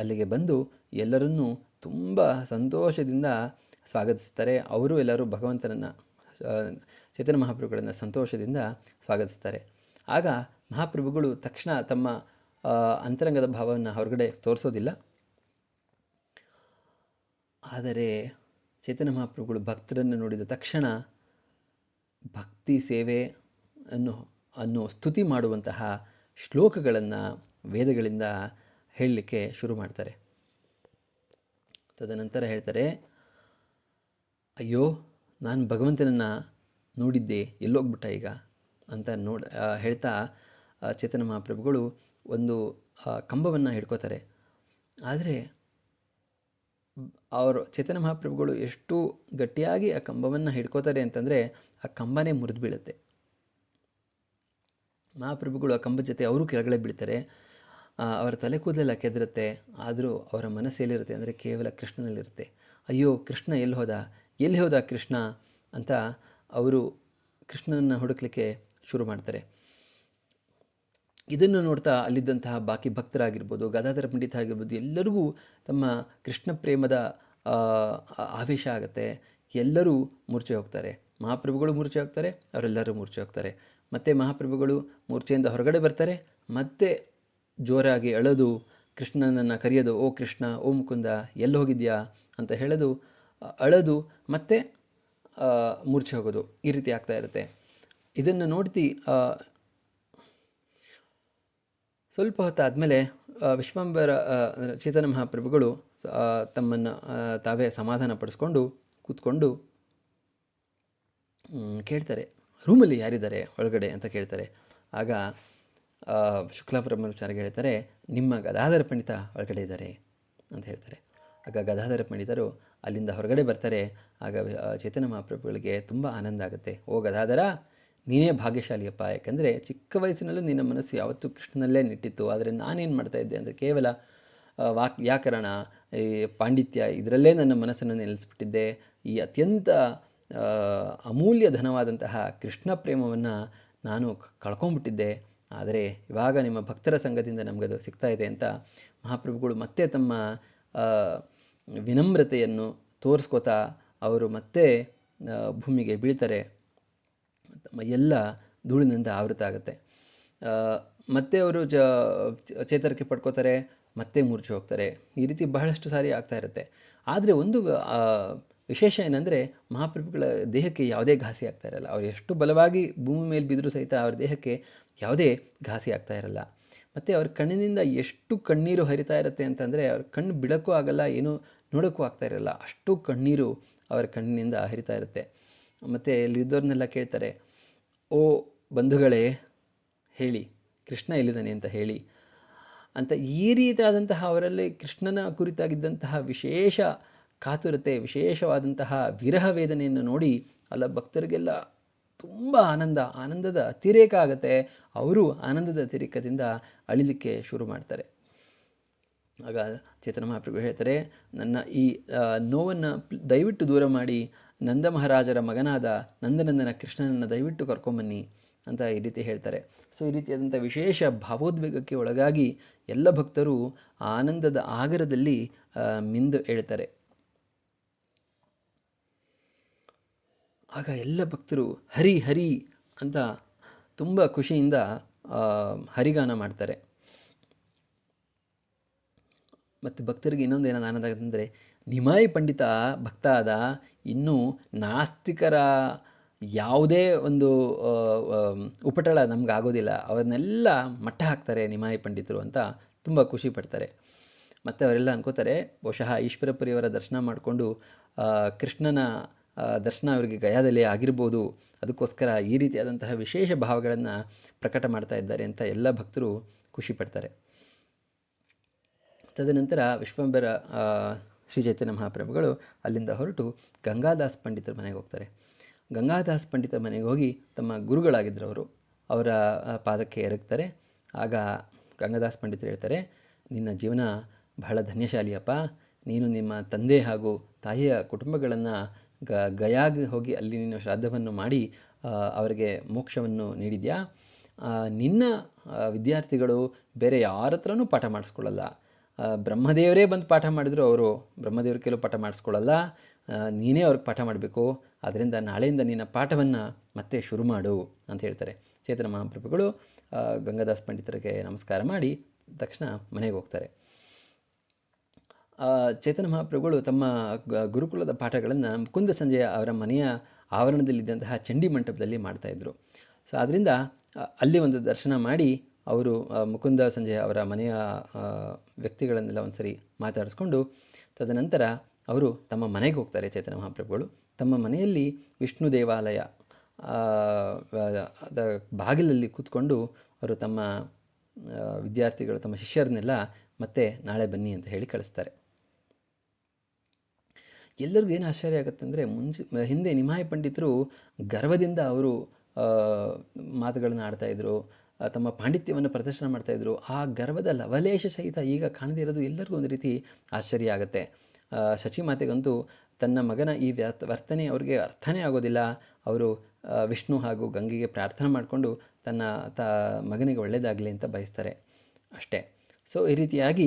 ಅಲ್ಲಿಗೆ ಬಂದು ಎಲ್ಲರನ್ನೂ ತುಂಬ ಸಂತೋಷದಿಂದ ಸ್ವಾಗತಿಸ್ತಾರೆ. ಅವರು ಎಲ್ಲರೂ ಭಗವಂತನನ್ನು ಚೇತನ ಮಹಾಪ್ರಭುಗಳನ್ನು ಸಂತೋಷದಿಂದ ಸ್ವಾಗತಿಸ್ತಾರೆ. ಆಗ ಮಹಾಪ್ರಭುಗಳು ತಕ್ಷಣ ತಮ್ಮ ಅಂತರಂಗದ ಭಾವವನ್ನು ಹೊರಗಡೆ ತೋರಿಸೋದಿಲ್ಲ. ಆದರೆ ಚೇತನ ಮಹಾಪ್ರಭುಗಳು ಭಕ್ತರನ್ನು ನೋಡಿದ ತಕ್ಷಣ ಭಕ್ತಿ ಸೇವೆ ಅನ್ನು ಅನ್ನು ಸ್ತುತಿ ಮಾಡುವಂತಹ ಶ್ಲೋಕಗಳನ್ನು ವೇದಗಳಿಂದ ಹೇಳಲಿಕ್ಕೆ ಶುರು ಮಾಡ್ತಾರೆ. ತದನಂತರ ಹೇಳ್ತಾರೆ, ಅಯ್ಯೋ, ನಾನು ಭಗವಂತನನ್ನು ನೋಡಿದ್ದೆ, ಎಲ್ಲೋಗ್ಬಿಟ್ಟ ಈಗ? ಅಂತ ನೋಡ ಹೇಳ್ತಾ ಚೇತನ ಮಹಾಪ್ರಭುಗಳು ಒಂದು ಕಂಬವನ್ನು ಹಿಡ್ಕೋತಾರೆ. ಆದರೆ ಅವರು ಚೇತನ ಮಹಾಪ್ರಭುಗಳು ಎಷ್ಟು ಗಟ್ಟಿಯಾಗಿ ಆ ಕಂಬವನ್ನು ಹಿಡ್ಕೋತಾರೆ ಅಂತಂದರೆ ಆ ಕಂಬನೇ ಮುರಿದು ಬೀಳುತ್ತೆ. ಮಹಾಪ್ರಭುಗಳು ಆ ಕಂಬದ ಜೊತೆ ಅವರು ಕೆಳಗಡೆ ಬೀಳ್ತಾರೆ. ಅವರ ತಲೆ ಕೂದಲೆಲ್ಲ ಕೆದರುತ್ತೆ, ಆದರೂ ಅವರ ಮನಸ್ಸೆಲ್ಲಿರುತ್ತೆ ಅಂದರೆ ಕೇವಲ ಕೃಷ್ಣನಲ್ಲಿರುತ್ತೆ. ಅಯ್ಯೋ, ಕೃಷ್ಣ ಎಲ್ಲಿ ಹೋದ? ಎಲ್ಲಿ ಹೋದ ಕೃಷ್ಣ? ಅಂತ ಅವರು ಕೃಷ್ಣನನ್ನು ಹುಡುಕ್ಲಿಕ್ಕೆ ಶುರು ಮಾಡ್ತಾರೆ. ಇದನ್ನು ನೋಡ್ತಾ ಅಲ್ಲಿದ್ದಂತಹ ಬಾಕಿ ಭಕ್ತರಾಗಿರ್ಬೋದು, ಗದಾಧರ ಪಂಡಿತ ಆಗಿರ್ಬೋದು, ಎಲ್ಲರಿಗೂ ತಮ್ಮ ಕೃಷ್ಣ ಪ್ರೇಮದ ಆವೇಶ ಆಗುತ್ತೆ. ಎಲ್ಲರೂ ಮೂರ್ಛೆ ಹೋಗ್ತಾರೆ. ಮಹಾಪ್ರಭುಗಳು ಮೂರ್ಛೆ ಹೋಗ್ತಾರೆ, ಅವರೆಲ್ಲರೂ ಮೂರ್ಛೆ ಹೋಗ್ತಾರೆ. ಮತ್ತು ಮಹಾಪ್ರಭುಗಳು ಮೂರ್ಛೆಯಿಂದ ಹೊರಗಡೆ ಬರ್ತಾರೆ, ಮತ್ತೆ ಜೋರಾಗಿ ಅಳೋದು ಕೃಷ್ಣನನ್ನು ಕರೆಯೋದು, ಓ ಕೃಷ್ಣ, ಓ ಮುಕುಂದ, ಎಲ್ಲಿ ಹೋಗಿದ್ಯಾ? ಅಂತ ಹೇಳೋದು, ಅಳೋದು, ಮತ್ತೆ ಮೂರ್ಛೆ ಹೋಗೋದು ಈ ರೀತಿ ಆಗ್ತಾ ಇರುತ್ತೆ. ಇದನ್ನು ನೋಡ್ತಿ ಸ್ವಲ್ಪ ಹೊತ್ತಾದಮೇಲೆ ವಿಶ್ವಂಬರ ಅಂದ್ರೆ ಚೇತನ ಮಹಾಪ್ರಭುಗಳು ತಮ್ಮನ್ನು ತಾವೇ ಸಮಾಧಾನ ಪಡಿಸ್ಕೊಂಡು, ಕೂತ್ಕೊಂಡು ಕೇಳ್ತಾರೆ. ರೂಮಲ್ಲಿ ಯಾರಿದ್ದಾರೆ ಒಳಗಡೆ ಅಂತ ಕೇಳ್ತಾರೆ. ಆಗ ಶುಕ್ಲಾ ಬ್ರಹ್ಮಚಾರಿಗೆ ಹೇಳ್ತಾರೆ, ನಿಮ್ಮ ಗದಾಧರ ಪಂಡಿತ ಒಳಗಡೆ ಇದ್ದಾರೆ ಅಂತ ಹೇಳ್ತಾರೆ. ಆಗ ಗದಾಧರ ಪಂಡಿತರು ಅಲ್ಲಿಂದ ಹೊರಗಡೆ ಬರ್ತಾರೆ. ಆಗ ಚೇತನ ಮಹಾಪ್ರಭುಗಳಿಗೆ ತುಂಬ ಆನಂದ ಆಗುತ್ತೆ. ಓ ಗದಾಧರ ನೀನೇ ಭಾಗ್ಯಶಾಲಿಯಪ್ಪ ಯಾಕೆಂದರೆ ಚಿಕ್ಕ ವಯಸ್ಸಿನಲ್ಲೂ ನಿನ್ನ ಮನಸ್ಸು ಯಾವತ್ತೂ ಕೃಷ್ಣನಲ್ಲೇ ನಿಟ್ಟಿತ್ತು. ಆದರೆ ನಾನೇನು ಮಾಡ್ತಾ ಇದ್ದೆ ಅಂದರೆ ಕೇವಲ ವಾಕ್, ವ್ಯಾಕರಣ, ಈ ಪಾಂಡಿತ್ಯ ಇದರಲ್ಲೇ ನನ್ನ ಮನಸ್ಸನ್ನು ನಿಲ್ಲಿಸ್ಬಿಟ್ಟಿದ್ದೆ ಈ ಅತ್ಯಂತ ಅಮೂಲ್ಯ ಧನವಾದಂತಹ ಕೃಷ್ಣ ಪ್ರೇಮವನ್ನು ನಾನು ಕಳ್ಕೊಂಡ್ಬಿಟ್ಟಿದ್ದೆ. ಆದರೆ ಇವಾಗ ನಿಮ್ಮ ಭಕ್ತರ ಸಂಘದಿಂದ ನಮಗದು ಸಿಗ್ತಾ ಇದೆ ಅಂತ ಮಹಾಪ್ರಭುಗಳು ಮತ್ತೆ ತಮ್ಮ ವಿನಮ್ರತೆಯನ್ನು ತೋರಿಸ್ಕೋತಾ ಅವರು ಮತ್ತೆ ಭೂಮಿಗೆ ಬೀಳ್ತಾರೆ. ತಮ್ಮ ಎಲ್ಲ ಧೂಳಿನಿಂದ ಆವೃತ ಆಗುತ್ತೆ. ಮತ್ತೆ ಅವರು ಜ, ಚೇತರಿಕೆ ಪಡ್ಕೋತಾರೆ, ಮತ್ತೆ ಮೂರ್ಛೆ ಹೋಗ್ತಾರೆ. ಈ ರೀತಿ ಬಹಳಷ್ಟು ಸಾರಿ ಆಗ್ತಾ ಇರುತ್ತೆ. ಆದರೆ ಒಂದು ವಿಶೇಷ ಏನಂದರೆ ಮಹಾಪ್ರಭುಗಳ ದೇಹಕ್ಕೆ ಯಾವುದೇ ಘಾಸಿ ಆಗ್ತಾ ಇರಲ್ಲ. ಅವ್ರು ಎಷ್ಟು ಬಲವಾಗಿ ಭೂಮಿ ಮೇಲೆ ಬಿದ್ದರೂ ಸಹಿತ ಅವ್ರ ದೇಹಕ್ಕೆ ಯಾವುದೇ ಘಾಸಿ ಆಗ್ತಾ ಇರಲ್ಲ. ಮತ್ತು ಅವ್ರ ಕಣ್ಣಿನಿಂದ ಎಷ್ಟು ಕಣ್ಣೀರು ಹರಿತಾ ಇರುತ್ತೆ ಅಂತಂದರೆ ಅವ್ರ ಕಣ್ಣು ಬಿಡೋಕ್ಕೂ ಆಗಲ್ಲ, ಏನೂ ನೋಡೋಕ್ಕೂ ಆಗ್ತಾ ಇರಲ್ಲ. ಅಷ್ಟು ಕಣ್ಣೀರು ಅವರ ಕಣ್ಣಿನಿಂದ ಹರಿತಾ ಇರುತ್ತೆ. ಮತ್ತು ಇಲ್ಲಿದ್ದವ್ರನ್ನೆಲ್ಲ ಕೇಳ್ತಾರೆ, ಓ ಬಂಧುಗಳೇ, ಹೇಳಿ, ಕೃಷ್ಣ ಎಲ್ಲಿದ್ದಾನೆ ಅಂತ ಹೇಳಿ ಅಂತ ಈ ರೀತಿಯಾದಂತಹ ಅವರಲ್ಲಿ ಕೃಷ್ಣನ ಕುರಿತಾಗಿದ್ದಂತಹ ವಿಶೇಷ ಕಾತುರತೆ, ವಿಶೇಷವಾದಂತಹ ವಿರಹ ವೇದನೆಯನ್ನು ನೋಡಿ ಅಲ್ಲ ಭಕ್ತರಿಗೆಲ್ಲ ತುಂಬ ಆನಂದ, ಆನಂದದ ಅತಿರೇಕ ಆಗುತ್ತೆ. ಅವರು ಆನಂದದ ಅತಿರೇಕದಿಂದ ಅಳಿಲಿಕ್ಕೆ ಶುರು ಮಾಡ್ತಾರೆ. ಆಗ ಚೇತನ ಮಹಾಪ್ರಭು ಹೇಳ್ತಾರೆ, ನನ್ನ ಈ ನೋವನ್ನು ದಯವಿಟ್ಟು ದೂರ ಮಾಡಿ ನಂದ ಮಹಾರಾಜರ ಮಗನಾದ ನಂದನಂದನ ಕೃಷ್ಣನನ್ನು ದಯವಿಟ್ಟು ಕರ್ಕೊಂಬನ್ನಿ ಅಂತ ಈ ರೀತಿ ಹೇಳ್ತಾರೆ. ಸೊ, ಈ ರೀತಿಯಾದಂಥ ವಿಶೇಷ ಭಾವೋದ್ವೇಗಕ್ಕೆ ಒಳಗಾಗಿ ಎಲ್ಲ ಭಕ್ತರು ಆನಂದದ ಆಗರದಲ್ಲಿ ಮಿಂದು ಹೇಳ್ತಾರೆ. ಆಗ ಎಲ್ಲ ಭಕ್ತರು ಹರಿ ಹರಿ ಅಂತ ತುಂಬ ಖುಷಿಯಿಂದ ಹರಿಗಾನ ಮಾಡ್ತಾರೆ. ಮತ್ತು ಭಕ್ತರಿಗೆ ಇನ್ನೊಂದು ಏನೋ ಆನಂದ ಅಂದರೆ ನಿಮಾಯಿ ಪಂಡಿತ ಭಕ್ತ ಆದ ಇನ್ನೂ ನಾಸ್ತಿಕರ ಯಾವುದೇ ಒಂದು ಉಪಟಳ ನಮ್ಗೆ ಆಗೋದಿಲ್ಲ ಅವನ್ನೆಲ್ಲ ಮಟ್ಟ ಹಾಕ್ತಾರೆ ನಿಮಾಯಿ ಪಂಡಿತರು ಅಂತ ತುಂಬ ಖುಷಿ ಪಡ್ತಾರೆ. ಮತ್ತು ಅವರೆಲ್ಲ ಅನ್ಕೋತಾರೆ, ಬಹುಶಃ ಈಶ್ವರಪುರಿಯವರ ದರ್ಶನ ಮಾಡಿಕೊಂಡು ಕೃಷ್ಣನ ದರ್ಶನ ಅವರಿಗೆ ಗಯಾದಲ್ಲಿ ಆಗಿರ್ಬೋದು. ಅದಕ್ಕೋಸ್ಕರ ಈ ರೀತಿಯಾದಂತಹ ವಿಶೇಷ ಭಾವಗಳನ್ನು ಪ್ರಕಟ ಮಾಡ್ತಾ ಇದ್ದಾರೆ ಅಂತ ಎಲ್ಲ ಭಕ್ತರು ಖುಷಿ ಪಡ್ತಾರೆ. ತದನಂತರ ವಿಶ್ವಂಬರ ಶ್ರೀ ಚೈತನ್ಯ ಮಹಾಪ್ರಭುಗಳು ಅಲ್ಲಿಂದ ಹೊರಟು ಗಂಗಾದಾಸ್ ಪಂಡಿತರ ಮನೆಗೆ ಹೋಗ್ತಾರೆ. ಗಂಗಾದಾಸ್ ಪಂಡಿತರ ಮನೆಗೆ ಹೋಗಿ ತಮ್ಮ ಗುರುಗಳಾಗಿದ್ದರು ಅವರು ಅವರ ಪಾದಕ್ಕೆ ಎರಗ್ತಾರೆ. ಆಗ ಗಂಗಾದಾಸ್ ಪಂಡಿತರು ಹೇಳ್ತಾರೆ, ನಿನ್ನ ಜೀವನ ಬಹಳ ಧನ್ಯಶಾಲಿಯಪ್ಪ. ನೀನು ನಿಮ್ಮ ತಂದೆ ಹಾಗೂ ತಾಯಿಯ ಕುಟುಂಬಗಳನ್ನು ಗ, ಗಯಾಗಿ ಹೋಗಿ ಅಲ್ಲಿ ನೀನು ಶ್ರಾದ್ದವನ್ನು ಮಾಡಿ ಅವರಿಗೆ ಮೋಕ್ಷವನ್ನು ನೀಡಿದ್ಯಾ? ನಿನ್ನ ವಿದ್ಯಾರ್ಥಿಗಳು ಬೇರೆ ಯಾರ ಹತ್ರನೂ ಪಾಠ ಮಾಡಿಸ್ಕೊಳ್ಳಲ್ಲ. ಬ್ರಹ್ಮದೇವರೇ ಬಂದು ಪಾಠ ಮಾಡಿದ್ರು, ಅವರು ಬ್ರಹ್ಮದೇವ್ರ ಕೆಲವು ಪಾಠ ಮಾಡಿಸ್ಕೊಳ್ಳಲ್ಲ. ನೀನೇ ಅವ್ರಿಗೆ ಪಾಠ ಮಾಡಬೇಕು ಅದರಿಂದ ನಾಳೆಯಿಂದ ನಿನ್ನ ಪಾಠವನ್ನು ಮತ್ತೆ ಶುರು ಮಾಡು ಅಂತ ಹೇಳ್ತಾರೆ. ಚೇತನ ಮಹಾಪ್ರಭುಗಳು ಗಂಗಾದಾಸ್ ಪಂಡಿತರಿಗೆ ನಮಸ್ಕಾರ ಮಾಡಿ ತಕ್ಷಣ ಮನೆಗೆ ಹೋಗ್ತಾರೆ. ಚೇತನ ಮಹಾಪ್ರಭುಗಳು ತಮ್ಮ ಗುರುಕುಲದ ಪಾಠಗಳನ್ನು ಮುಕುಂದ ಸಂಜೆಯ ಅವರ ಮನೆಯ ಆವರಣದಲ್ಲಿದ್ದಂತಹ ಚಂಡಿ ಮಂಟಪದಲ್ಲಿ ಮಾಡ್ತಾಯಿದ್ರು ಸೊ ಆದ್ದರಿಂದ ಅಲ್ಲಿ ಒಂದು ದರ್ಶನ ಮಾಡಿ ಅವರು ಮುಕುಂದ ಸಂಜಯ್ ಅವರ ಮನೆಯ ವ್ಯಕ್ತಿಗಳನ್ನೆಲ್ಲ ಒಂದು ಸರಿ ಮಾತಾಡಿಸ್ಕೊಂಡು ತದನಂತರ ಅವರು ತಮ್ಮ ಮನೆಗೆ ಹೋಗ್ತಾರೆ ಚೈತನ್ಯ ಮಹಾಪ್ರಭುಗಳು. ತಮ್ಮ ಮನೆಯಲ್ಲಿ ವಿಷ್ಣು ದೇವಾಲಯ ಬಾಗಿಲಲ್ಲಿ ಕೂತ್ಕೊಂಡು ಅವರು ತಮ್ಮ ವಿದ್ಯಾರ್ಥಿಗಳು, ತಮ್ಮ ಶಿಷ್ಯರನ್ನೆಲ್ಲ ಮತ್ತೆ ನಾಳೆ ಬನ್ನಿ ಅಂತ ಹೇಳಿ ಕಳಿಸ್ತಾರೆ. ಎಲ್ಲರಿಗೂ ಏನು ಆಶ್ಚರ್ಯ ಆಗುತ್ತೆ ಅಂದರೆ ಮುಂಚೆ, ಹಿಂದೆ ನಿಮಾಯಿ ಪಂಡಿತರು ಗರ್ವದಿಂದ ಅವರು ಮಾತುಗಳನ್ನು ಆಡ್ತಾಯಿದ್ರು ತಮ್ಮ ಪಾಂಡಿತ್ಯವನ್ನು ಪ್ರದರ್ಶನ ಮಾಡ್ತಾಯಿದ್ರು ಆ ಗರ್ವದ ಲವಲೇಶ ಸಹಿತ ಈಗ ಕಾಣದೇ ಇರೋದು ಎಲ್ಲರಿಗೂ ಒಂದು ರೀತಿ ಆಶ್ಚರ್ಯ ಆಗುತ್ತೆ. ಶಚಿ ಮಾತೆಗಂತೂ ತನ್ನ ಮಗನ ಈ ವರ್ತನೆ ಅವರಿಗೆ ಅರ್ಥನೇ ಆಗೋದಿಲ್ಲ. ಅವರು ವಿಷ್ಣು ಹಾಗೂ ಗಂಗೆಗೆ ಪ್ರಾರ್ಥನೆ ಮಾಡಿಕೊಂಡು ತನ್ನ ತ, ಮಗನಿಗೆ ಒಳ್ಳೆಯದಾಗಲಿ ಅಂತ ಬಯಸ್ತಾರೆ ಅಷ್ಟೇ. ಸೊ ಈ ರೀತಿಯಾಗಿ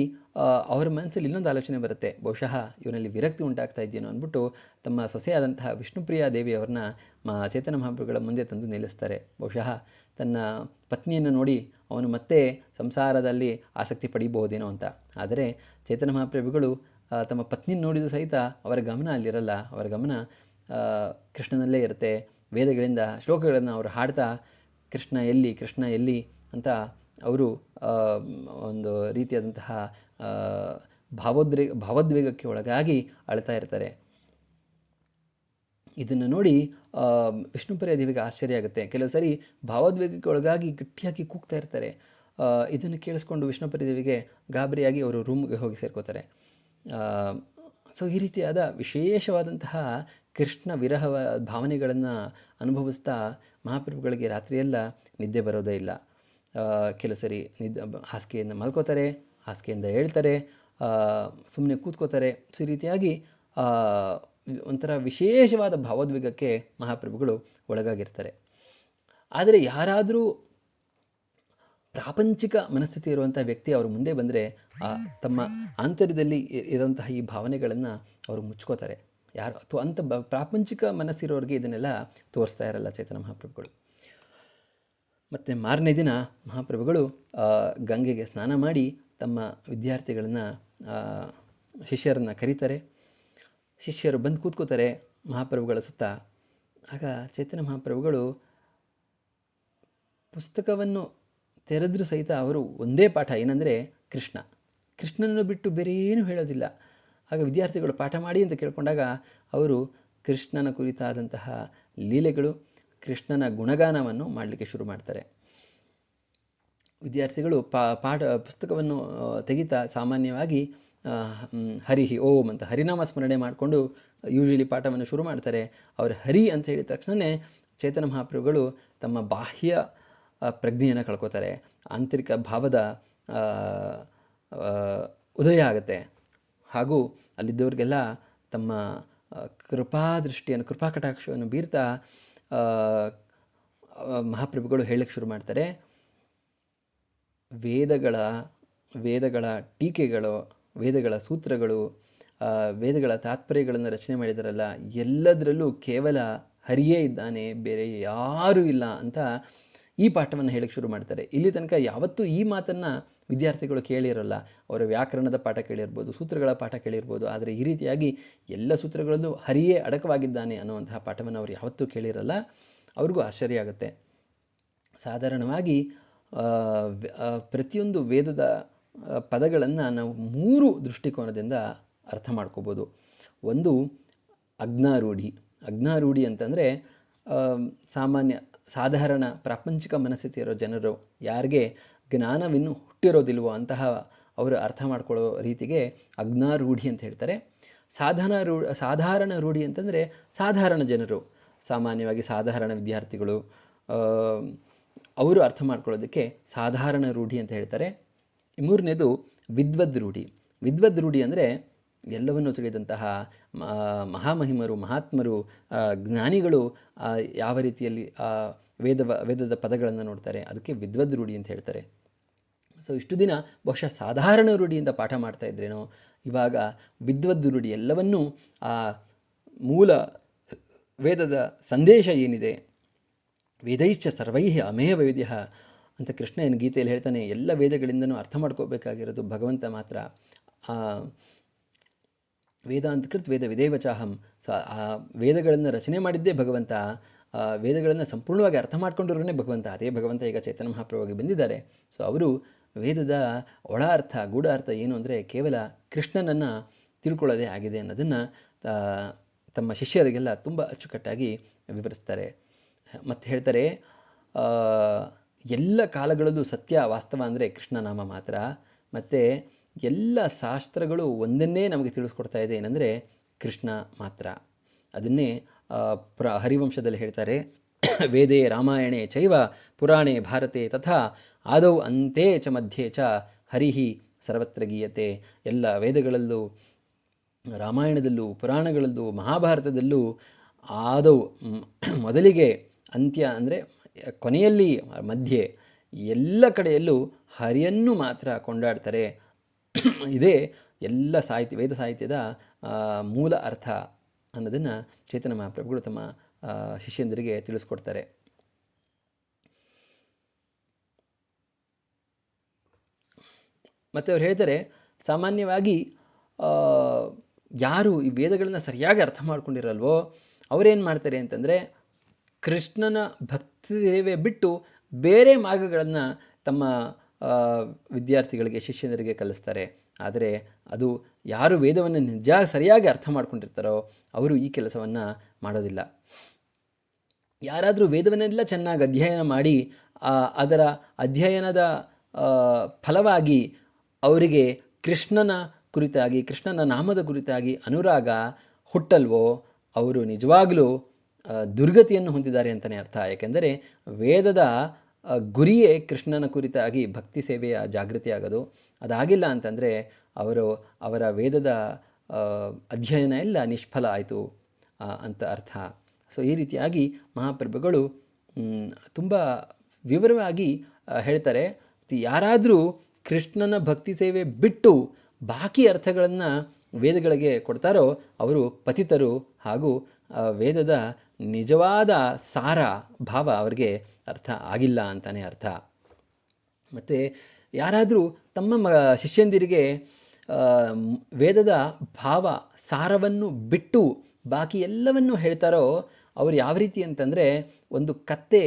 ಅವರ ಮನಸ್ಸಲ್ಲಿ ಇನ್ನೊಂದು ಆಲೋಚನೆ ಬರುತ್ತೆ. ಬಹುಶಃ ಇವನಲ್ಲಿ ವಿರಕ್ತಿ ಉಂಟಾಗ್ತಾ ಇದೆಯೇನೋ ಅಂದ್ಬಿಟ್ಟು ತಮ್ಮ ಸೊಸೆಯಾದಂತಹ ವಿಷ್ಣುಪ್ರಿಯ ದೇವಿಯವರನ್ನ ಮಾ, ಚೇತನ ಮಹಾಪ್ರಭುಗಳ ಮುಂದೆ ತಂದು ನಿಲ್ಲಿಸ್ತಾರೆ. ಬಹುಶಃ ತನ್ನ ಪತ್ನಿಯನ್ನು ನೋಡಿ ಅವನು ಮತ್ತೆ ಸಂಸಾರದಲ್ಲಿ ಆಸಕ್ತಿ ಪಡೀಬಹುದೇನೋ ಅಂತ. ಆದರೆ ಚೇತನ ಮಹಾಪ್ರಭುಗಳು ತಮ್ಮ ಪತ್ನಿ ನೋಡಿದು ಸಹಿತ ಅವರ ಗಮನ ಅಲ್ಲಿರಲ್ಲ. ಅವರ ಗಮನ ಕೃಷ್ಣನಲ್ಲೇ ಇರುತ್ತೆ. ವೇದಗಳಿಂದ, ಶ್ಲೋಕಗಳನ್ನು ಅವರು ಹಾಡ್ತಾ ಕೃಷ್ಣ ಎಲ್ಲಿ ಕೃಷ್ಣ ಎಲ್ಲಿ ಅಂತ ಅವರು ಒಂದು ರೀತಿಯಾದಂತಹ ಭಾವೋದ್ರೇ, ಭಾವೋದ್ವೇಗಕ್ಕೆ ಒಳಗಾಗಿ ಅಳ್ತಾ ಇರ್ತಾರೆ. ಇದನ್ನು ನೋಡಿ ವಿಷ್ಣುಪ್ರಿಯ ದೇವಿಗೆ ಆಶ್ಚರ್ಯ ಆಗುತ್ತೆ. ಕೆಲವು ಸರಿ ಭಾವೋದ್ವೇಗಕ್ಕೆ ಒಳಗಾಗಿ ಗಟ್ಟಿಯಾಗಿ ಕೂಗ್ತಾ ಇರ್ತಾರೆ. ಇದನ್ನು ಕೇಳಿಸ್ಕೊಂಡು ವಿಷ್ಣುಪ್ರಿಯ ದೇವಿಗೆ ಗಾಬರಿಯಾಗಿ ಅವರು ರೂಮ್ಗೆ ಹೋಗಿ ಸೇರ್ಕೋತಾರೆ. ಸೊ ಈ ರೀತಿಯಾದ ವಿಶೇಷವಾದಂತಹ ಕೃಷ್ಣ ವಿರಹ ಭಾವನೆಗಳನ್ನು ಅನುಭವಿಸ್ತಾ ಮಹಾಪ್ರಭುಗಳಿಗೆ ರಾತ್ರಿಯೆಲ್ಲ ನಿದ್ದೆ ಬರೋದೇ ಇಲ್ಲ. ಕೆಲವು ಸರಿ ನಿದ್ದೆ, ಹಾಸಿಗೆಯಿಂದ ಮಲ್ಕೋತಾರೆ, ಹಾಸಿಗೆಯಿಂದ ಹೇಳ್ತಾರೆ ಸುಮ್ಮನೆ ಕೂತ್ಕೋತಾರೆ. ಸೊ ಈ ರೀತಿಯಾಗಿ ಒಂಥರ ವಿಶೇಷವಾದ ಭಾವೋದ್ವೇಗಕ್ಕೆ ಮಹಾಪ್ರಭುಗಳು ಒಳಗಾಗಿರ್ತಾರೆ. ಆದರೆ ಯಾರಾದರೂ ಪ್ರಾಪಂಚಿಕ ಮನಸ್ಥಿತಿ ಇರುವಂಥ ವ್ಯಕ್ತಿ ಅವರು ಮುಂದೆ ಬಂದರೆ ತಮ್ಮ ಆಂತರ್ಯದಲ್ಲಿ ಇರುವಂತಹ ಈ ಭಾವನೆಗಳನ್ನು ಅವರು ಮುಚ್ಕೋತಾರೆ. ಯಾರು ಅಥವಾ ಅಂಥ ಬ, ಪ್ರಾಪಂಚಿಕ ಮನಸ್ಸಿರೋರಿಗೆ ಇದನ್ನೆಲ್ಲ ತೋರಿಸ್ತಾ ಇರಲ್ಲ ಚೇತನ ಮಹಾಪ್ರಭುಗಳು. ಮತ್ತು ಮಾರನೇ ದಿನ ಮಹಾಪ್ರಭುಗಳು ಗಂಗೆಗೆ ಸ್ನಾನ ಮಾಡಿ ತಮ್ಮ ವಿದ್ಯಾರ್ಥಿಗಳನ್ನು ಶಿಷ್ಯರನ್ನು ಕರೀತಾರೆ. ಶಿಷ್ಯರು ಬಂದು ಕೂತ್ಕೋತಾರೆ ಮಹಾಪ್ರಭುಗಳ ಸುತ್ತ. ಆಗ ಚೈತನ್ಯ ಮಹಾಪ್ರಭುಗಳು ಪುಸ್ತಕವನ್ನು ತೆರೆದ್ರೂ ಸಹಿತ ಅವರು ಒಂದೇ ಪಾಠ, ಏನಂದರೆ ಕೃಷ್ಣ. ಕೃಷ್ಣನನ್ನು ಬಿಟ್ಟು ಬೇರೆ ಏನೂ ಹೇಳೋದಿಲ್ಲ. ಆಗ ವಿದ್ಯಾರ್ಥಿಗಳು ಪಾಠ ಮಾಡಿ ಅಂತ ಕೇಳಿಕೊಂಡಾಗ ಅವರು ಕೃಷ್ಣನ ಕುರಿತಾದಂತಹ ಲೀಲೆಗಳು, ಕೃಷ್ಣನ ಗುಣಗಾನವನ್ನು ಮಾಡಲಿಕ್ಕೆ ಶುರು ಮಾಡ್ತಾರೆ. ವಿದ್ಯಾರ್ಥಿಗಳು ಪಾಠ, ಪುಸ್ತಕವನ್ನು ತೆಗಿತಾ ಸಾಮಾನ್ಯವಾಗಿ ಹರಿಹಿ ಓಂ ಅಂತ ಹರಿನಾಮ ಸ್ಮರಣೆ ಮಾಡಿಕೊಂಡು ಯೂಶಲಿ ಪಾಠವನ್ನು ಶುರು ಮಾಡ್ತಾರೆ. ಅವರು ಹರಿ ಅಂತ ಹೇಳಿದ ತಕ್ಷಣವೇ ಚೇತನ ಮಹಾಪ್ರಭುಗಳು ತಮ್ಮ ಬಾಹ್ಯ ಪ್ರಜ್ಞೆಯನ್ನು ಕಳ್ಕೊತಾರೆ. ಆಂತರಿಕ ಭಾವದ ಉದಯ ಆಗುತ್ತೆ. ಹಾಗೂ ಅಲ್ಲಿದ್ದವ್ರಿಗೆಲ್ಲ ತಮ್ಮ ಕೃಪಾ ಕೃಪಾದೃಷ್ಟಿಯನ್ನು ಕೃಪಾ ಕಟಾಕ್ಷವನ್ನು ಬೀರ್ತಾ ಮಹಾಪ್ರಭುಗಳು ಹೇಳಕ್ಕೆ ಶುರು ಮಾಡ್ತಾರೆ. ವೇದಗಳ ವೇದಗಳ ಟೀಕೆಗಳು ವೇದಗಳ ಸೂತ್ರಗಳು ವೇದಗಳ ತಾತ್ಪರ್ಯಗಳನ್ನು ರಚನೆ ಮಾಡಿದಾರಲ್ಲ, ಎಲ್ಲದರಲ್ಲೂ ಕೇವಲ ಹರಿಯೇ ಇದ್ದಾನೆ, ಬೇರೆ ಯಾರೂ ಇಲ್ಲ ಅಂತ ಈ ಪಾಠವನ್ನು ಹೇಳಕ್ಕೆ ಶುರು ಮಾಡ್ತಾರೆ. ಇಲ್ಲಿ ತನಕ ಯಾವತ್ತೂ ಈ ಮಾತನ್ನು ವಿದ್ಯಾರ್ಥಿಗಳು ಕೇಳಿರಲ್ಲ. ಅವರ ವ್ಯಾಕರಣದ ಪಾಠ ಕೇಳಿರ್ಬೋದು, ಸೂತ್ರಗಳ ಪಾಠ ಕೇಳಿರ್ಬೋದು, ಆದರೆ ಈ ರೀತಿಯಾಗಿ ಎಲ್ಲ ಸೂತ್ರಗಳಲ್ಲೂ ಹರಿಯೇ ಅಡಕವಾಗಿದ್ದಾನೆ ಅನ್ನುವಂತಹ ಪಾಠವನ್ನು ಅವರು ಯಾವತ್ತೂ ಕೇಳಿರಲ್ಲ. ಅವ್ರಿಗೂ ಆಶ್ಚರ್ಯ ಆಗುತ್ತೆ. ಸಾಧಾರಣವಾಗಿ ಪ್ರತಿಯೊಂದು ವೇದದ ಪದಗಳನ್ನು ನಾವು ಮೂರು ದೃಷ್ಟಿಕೋನದಿಂದ ಅರ್ಥ ಮಾಡ್ಕೋಬೋದು. ಒಂದು ಅಗ್ನಾರೂಢಿ ಅಗ್ನಾರೂಢಿ ಅಂತಂದರೆ ಸಾಮಾನ್ಯ, ಸಾಧಾರಣ ಪ್ರಾಪಂಚಿಕ ಮನಸ್ಥಿತಿ ಇರೋ ಜನರು ಯಾರಿಗೆ ಜ್ಞಾನವಿನ್ನು ಹುಟ್ಟಿರೋದಿಲ್ವೋ ಅಂತಹ ಅವರು ಅರ್ಥ ಮಾಡ್ಕೊಳ್ಳೋ ರೀತಿಗೆ ಅಗ್ನಾರೂಢಿ ಅಂತ ಹೇಳ್ತಾರೆ. ಸಾಧನ ರೂ ಸಾಧಾರಣ ರೂಢಿ ಅಂತಂದರೆ ಸಾಧಾರಣ ಜನರು, ಸಾಮಾನ್ಯವಾಗಿ ಸಾಧಾರಣ ವಿದ್ಯಾರ್ಥಿಗಳು ಅವರು ಅರ್ಥ ಮಾಡ್ಕೊಳ್ಳೋದಕ್ಕೆ ಸಾಧಾರಣ ರೂಢಿ ಅಂತ ಹೇಳ್ತಾರೆ. ಮೂರನೇದು ವಿದ್ವದ್ ರೂಢಿ ವಿದ್ವದ್ ರೂಢಿ ಅಂದರೆ ಎಲ್ಲವನ್ನೂ ತಿಳಿದಂತಹ ಮಹಾಮಹಿಮರು, ಮಹಾತ್ಮರು ಜ್ಞಾನಿಗಳು ಯಾವ ರೀತಿಯಲ್ಲಿ ವೇದ ವೇದದ ಪದಗಳನ್ನು ನೋಡ್ತಾರೆ. ಅದಕ್ಕೆ ವಿದ್ವದ್ ರೂಢಿ ಅಂತ ಹೇಳ್ತಾರೆ. ಸೊ ಇಷ್ಟು ದಿನ ಬಹುಶಃ ಸಾಧಾರಣ ರೂಢಿಯಿಂದ ಪಾಠ ಮಾಡ್ತಾ ಇದ್ರೇನೋ, ಇವಾಗ ವಿದ್ವದ್ ರೂಢಿ ಎಲ್ಲವನ್ನೂ, ಆ, ಮೂಲ ವೇದದ ಸಂದೇಶ ಏನಿದೆ? ವೇದೈಶ್ಚ ಸರ್ವೈ ಅಮೇಯ ವೇದ್ಯ ಅಂತ ಕೃಷ್ಣ ಏನು ಗೀತೆಯಲ್ಲಿ ಹೇಳ್ತಾನೆ, ಎಲ್ಲ ವೇದಗಳಿಂದನೂ ಅರ್ಥ ಮಾಡ್ಕೋಬೇಕಾಗಿರೋದು ಭಗವಂತ ಮಾತ್ರ. ವೇದಾಂತಕೃತ್ ವೇದ ವಿದೇವಚಾಹಂ. ಸೊ ಆ ವೇದಗಳನ್ನು ರಚನೆ ಮಾಡಿದ್ದೇ ಭಗವಂತ ವೇದಗಳನ್ನು ಸಂಪೂರ್ಣವಾಗಿ ಅರ್ಥ ಮಾಡ್ಕೊಂಡಿರೋನೇ ಭಗವಂತ. ಅದೇ ಭಗವಂತ ಈಗ ಚೈತನ್ಯ ಮಹಾಪ್ರಭುವಾಗಿ ಬಂದಿದ್ದಾರೆ. ಸೊ ಅವರು ವೇದದ ಒಳ ಅರ್ಥ, ಗೂಢ ಅರ್ಥ ಏನು ಅಂದರೆ ಕೇವಲ ಕೃಷ್ಣನನ್ನು ತಿಳ್ಕೊಳ್ಳೋದೇ ಆಗಿದೆ ಅನ್ನೋದನ್ನು ತಮ್ಮ ಶಿಷ್ಯರಿಗೆಲ್ಲ ತುಂಬ ಅಚ್ಚುಕಟ್ಟಾಗಿ ವಿವರಿಸ್ತಾರೆ. ಮತ್ತು ಹೇಳ್ತಾರೆ ಎಲ್ಲ ಕಾಲಗಳಲ್ಲೂ ಸತ್ಯ ವಾಸ್ತವ ಅಂದರೆ ಕೃಷ್ಣನಾಮ ಮಾತ್ರ. ಮತ್ತು ಎಲ್ಲ ಶಾಸ್ತ್ರಗಳು ಒಂದನ್ನೇ ನಮಗೆ ತಿಳಿಸ್ಕೊಡ್ತಾ ಇದೆ ಏನಂದರೆ ಕೃಷ್ಣ ಮಾತ್ರ. ಅದನ್ನೇ ಪ್ರ, ಹರಿವಂಶದಲ್ಲಿ ಹೇಳ್ತಾರೆ, ವೇದೇ ರಾಮಾಯಣೆ ಚೈವ ಪುರಾಣೆ ಭಾರತೆ ತಥಾ ಆದೌ ಅಂತೆ ಚ ಮಧ್ಯೆ ಚ ಹರಿಹಿ ಸರ್ವತ್ರ ಗೀಯತೆ. ಎಲ್ಲ ವೇದಗಳಲ್ಲೂ, ರಾಮಾಯಣದಲ್ಲೂ, ಪುರಾಣಗಳಲ್ಲೂ, ಮಹಾಭಾರತದಲ್ಲೂ ಆದೌ ಮೊದಲಿಗೆ ಅಂತ್ಯ ಅಂದರೆ ಕೊನೆಯಲ್ಲಿ ಮಧ್ಯೆ ಎಲ್ಲ ಕಡೆಯಲ್ಲೂ ಹರಿಯನ್ನು ಮಾತ್ರ ಕೊಂಡಾಡ್ತಾರೆ. ಇದೇ ಎಲ್ಲ ಸಾಹಿತ್ಯ, ವೇದ ಸಾಹಿತ್ಯದ ಮೂಲ ಅರ್ಥ ಅನ್ನೋದನ್ನು ಚೇತನ ಮಹಾಪ್ರಭುಗಳು ತಮ್ಮ ಶಿಷ್ಯಂದರಿಗೆ ತಿಳಿಸ್ಕೊಡ್ತಾರೆ. ಮತ್ತು ಅವ್ರು ಹೇಳ್ತಾರೆ, ಸಾಮಾನ್ಯವಾಗಿ ಯಾರು ಈ ವೇದಗಳನ್ನು ಸರಿಯಾಗಿ ಅರ್ಥ ಮಾಡ್ಕೊಂಡಿರಲ್ವೋ, ಅವರೇನು ಮಾಡ್ತಾರೆ ಅಂತಂದರೆ ಕೃಷ್ಣನ ಭಕ್ತಿ ಸೇವೆ ಬಿಟ್ಟು ಬೇರೆ ಮಾರ್ಗಗಳನ್ನು ತಮ್ಮ ವಿದ್ಯಾರ್ಥಿಗಳಿಗೆ, ಶಿಷ್ಯನರಿಗೆ ಕಲಿಸ್ತಾರೆ. ಆದರೆ ಅದು ಯಾರು ವೇದವನ್ನು ನಿಜ, ಸರಿಯಾಗಿ ಅರ್ಥ ಮಾಡ್ಕೊಂಡಿರ್ತಾರೋ ಅವರು ಈ ಕೆಲಸವನ್ನು ಮಾಡೋದಿಲ್ಲ. ಯಾರಾದರೂ ವೇದವನ್ನೆಲ್ಲ ಚೆನ್ನಾಗಿ ಅಧ್ಯಯನ ಮಾಡಿ ಅದರ ಅಧ್ಯಯನದ ಫಲವಾಗಿ ಅವರಿಗೆ ಕೃಷ್ಣನ ಕುರಿತಾಗಿ, ಕೃಷ್ಣನ ನಾಮದ ಕುರಿತಾಗಿ ಅನುರಾಗ ಹುಟ್ಟಲ್ವೋ, ಅವರು ನಿಜವಾಗಲೂ ದುರ್ಗತಿಯನ್ನು ಹೊಂದಿದ್ದಾರೆ ಅಂತಲೇ ಅರ್ಥ. ಏಕೆಂದರೆ ವೇದದ ಗುರಿಯೇ ಕೃಷ್ಣನ ಕುರಿತಾಗಿ ಭಕ್ತಿ ಸೇವೆಯ ಜಾಗೃತಿ ಆಗೋದು ಅದಾಗಿಲ್ಲ ಅಂತಂದರೆ ಅವರು ಅವರ ವೇದದ ಅಧ್ಯಯನ ಎಲ್ಲ ನಿಷ್ಫಲ ಆಯಿತು ಅಂತ ಅರ್ಥ. ಸೊ, ಈ ರೀತಿಯಾಗಿ ಮಹಾಪ್ರಭುಗಳು ತುಂಬ ವಿವರವಾಗಿ ಹೇಳ್ತಾರೆ, ಯಾರಾದರೂ ಕೃಷ್ಣನ ಭಕ್ತಿ ಸೇವೆ ಬಿಟ್ಟು ಬಾಕಿ ಅರ್ಥಗಳನ್ನು ವೇದಗಳಿಗೆ ಕೊಡ್ತಾರೋ, ಅವರು ಪತಿತರು ಹಾಗೂ ವೇದದ ನಿಜವಾದ ಸಾರ ಭಾವ ಅವರಿಗೆ ಅರ್ಥ ಆಗಿಲ್ಲ ಅಂತಲೇ ಅರ್ಥ. ಮತ್ತು ಯಾರಾದರೂ ತಮ್ಮ ಮ ಶಿಷ್ಯಂದಿರಿಗೆ ವೇದದ ಭಾವ ಸಾರವನ್ನು ಬಿಟ್ಟು ಬಾಕಿ ಎಲ್ಲವನ್ನು ಹೇಳ್ತಾರೋ ಅವರು ಯಾವ ರೀತಿ ಅಂತಂದರೆ ಒಂದು ಕತ್ತೆ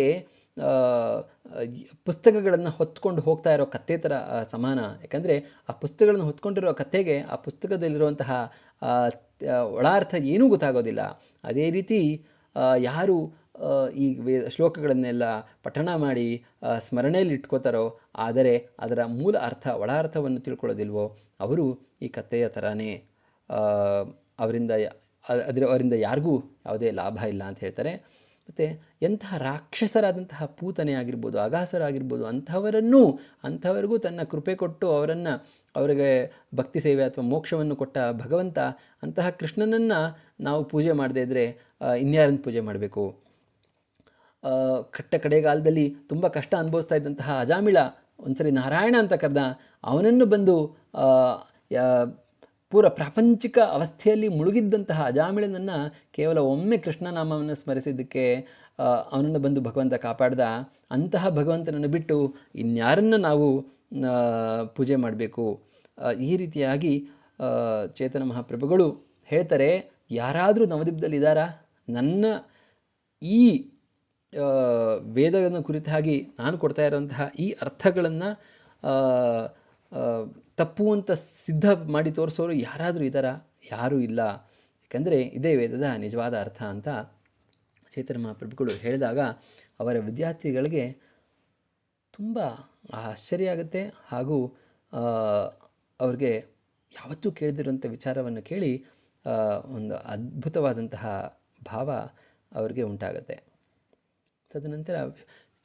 ಪುಸ್ತಕಗಳನ್ನು ಹೊತ್ಕೊಂಡು ಹೋಗ್ತಾ ಇರೋ ಕತ್ತೆ ಥರ ಸಮಾನ. ಯಾಕಂದರೆ ಆ ಪುಸ್ತಕಗಳನ್ನು ಹೊತ್ಕೊಂಡಿರೋ ಕತ್ತೆಗೆ ಆ ಪುಸ್ತಕದಲ್ಲಿರುವಂತಹ ಆ, ಅರ್ಥ ಏನೂ ಗೊತ್ತಾಗೋದಿಲ್ಲ. ಅದೇ ರೀತಿ ಯಾರು ಈ ವೇ ಶ್ಲೋಕಗಳನ್ನೆಲ್ಲ ಪಠಣ ಮಾಡಿ ಸ್ಮರಣೆಯಲ್ಲಿ ಇಟ್ಕೋತಾರೋ ಆದರೆ ಅದರ ಮೂಲ ಅರ್ಥ ಒಳ ಅರ್ಥವನ್ನು ತಿಳ್ಕೊಳ್ಳೋದಿಲ್ವೋ ಅವರು ಈ ಕಥೆಯ ಥರನೇ ಅವರಿಂದ ಅದರ ಅವರಿಂದ ಯಾರಿಗೂ ಯಾವುದೇ ಲಾಭ ಇಲ್ಲ ಅಂತ ಹೇಳ್ತಾರೆ. ಮತ್ತು ಎಂತಹ ರಾಕ್ಷಸರಾದಂತಹ ಪೂತನೆ ಆಗಿರ್ಬೋದು, ಅಗಾಸರಾಗಿರ್ಬೋದು, ಅಂಥವರನ್ನೂ, ಅಂಥವರಿಗೂ ತನ್ನ ಕೃಪೆ ಕೊಟ್ಟು ಅವರನ್ನು ಅವರಿಗೆ ಭಕ್ತಿ ಸೇವೆ ಅಥವಾ ಮೋಕ್ಷವನ್ನು ಕೊಟ್ಟ ಭಗವಂತ, ಅಂತಹ ಕೃಷ್ಣನನ್ನು ನಾವು ಪೂಜೆ ಮಾಡದೇ ಇದ್ದರೆ ಇನ್ಯಾರನ್ನು ಪೂಜೆ ಮಾಡಬೇಕು? ಕಟ್ಟ ಕಡೆಗಾಲದಲ್ಲಿ ತುಂಬ ಕಷ್ಟ ಅನುಭವಿಸ್ತಾ ಇದ್ದಂತಹ ಅಜಾಮಿಳ, ಒಂದ್ಸರಿ ನಾರಾಯಣ ಅಂತ ಕರೆದ ಅವನನ್ನು ಬಂದು ಪೂರ ಪ್ರಾಪಂಚಿಕ ಅವಸ್ಥೆಯಲ್ಲಿ ಮುಳುಗಿದ್ದಂತಹ ಅಜಾಮಿಳನನ್ನು ಕೇವಲ ಒಮ್ಮೆ ಕೃಷ್ಣನಾಮವನ್ನು ಸ್ಮರಿಸಿದ್ದಕ್ಕೆ ಅವನನ್ನು ಬಂದು ಭಗವಂತ ಕಾಪಾಡ್ದ, ಅಂತಹ ಭಗವಂತನನ್ನು ಬಿಟ್ಟು ಇನ್ಯಾರನ್ನು ನಾವು ಪೂಜೆ ಮಾಡಬೇಕು? ಈ ರೀತಿಯಾಗಿ ಚೇತನ ಮಹಾಪ್ರಭುಗಳು ಹೇಳ್ತಾರೆ, ಯಾರಾದರೂ ನವದೀಪದಲ್ಲಿ ಇದ್ದಾರಾ? ನನ್ನ ಈ ವೇದಗಳನ್ನು ಕುರಿತಾಗಿ ನಾನು ಕೊಡ್ತಾ ಇರೋಂತಹ ಈ ಅರ್ಥಗಳನ್ನು ತಪ್ಪು ಅಂತ ಸಿದ್ಧ ಮಾಡಿ ತೋರಿಸೋರು ಯಾರಾದರೂ ಇದ್ದಾರಾ? ಯಾರೂ ಇಲ್ಲ. ಯಾಕಂದರೆ ಇದೇ ವೇದದ ನಿಜವಾದ ಅರ್ಥ ಅಂತ ಚೈತನ್ಯ ಮಹಾಪ್ರಭುಗಳು ಹೇಳಿದಾಗ ಅವರ ವಿದ್ಯಾರ್ಥಿಗಳಿಗೆ ತುಂಬ ಆಶ್ಚರ್ಯ ಆಗುತ್ತೆ ಹಾಗೂ ಅವ್ರಿಗೆ ಯಾವತ್ತೂ ಕೇಳದಿರುವಂಥ ವಿಚಾರವನ್ನು ಕೇಳಿ ಒಂದು ಅದ್ಭುತವಾದಂತಹ ಭಾವ ಅವರಿಗೆ ಉಂಟಾಗುತ್ತೆ. ತದನಂತರ